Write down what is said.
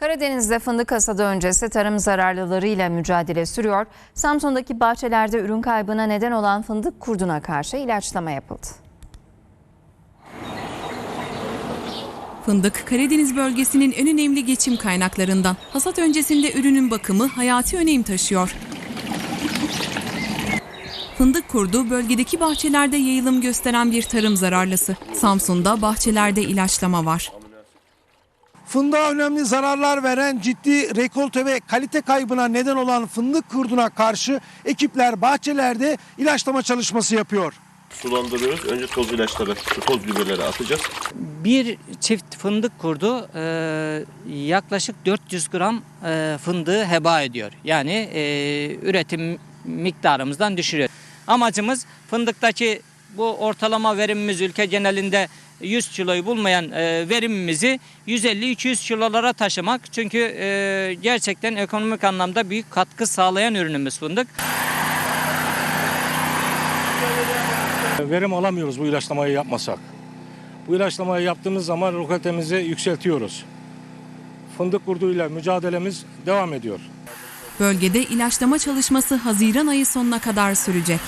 Karadeniz'de fındık hasadı öncesi tarım zararlılarıyla mücadele sürüyor. Samsun'daki bahçelerde ürün kaybına neden olan fındık kurduna karşı ilaçlama yapıldı. Fındık Karadeniz bölgesinin en önemli geçim kaynaklarından. Hasat öncesinde ürünün bakımı hayati önem taşıyor. Fındık kurdu bölgedeki bahçelerde yayılım gösteren bir tarım zararlısı. Samsun'da bahçelerde ilaçlama var. Fındığa önemli zararlar veren ciddi rekolte ve kalite kaybına neden olan fındık kurduna karşı ekipler bahçelerde ilaçlama çalışması yapıyor. sulandırıyoruz. Önce toz ilaçları, toz biberleri atacağız. Bir çift fındık kurdu e, yaklaşık 400 gram e, fındığı heba ediyor. Yani e, üretim miktarımızdan düşürüyor. Amacımız fındıktaki bu ortalama verimimiz ülke genelinde 100 kiloyu bulmayan e, verimimizi 150-200 kilolara taşımak. Çünkü e, gerçekten ekonomik anlamda büyük katkı sağlayan ürünümüz fındık. Verim alamıyoruz bu ilaçlamayı yapmasak. Bu ilaçlamayı yaptığımız zaman roketemizi yükseltiyoruz. Fındık kurduyla mücadelemiz devam ediyor. Bölgede ilaçlama çalışması Haziran ayı sonuna kadar sürecek.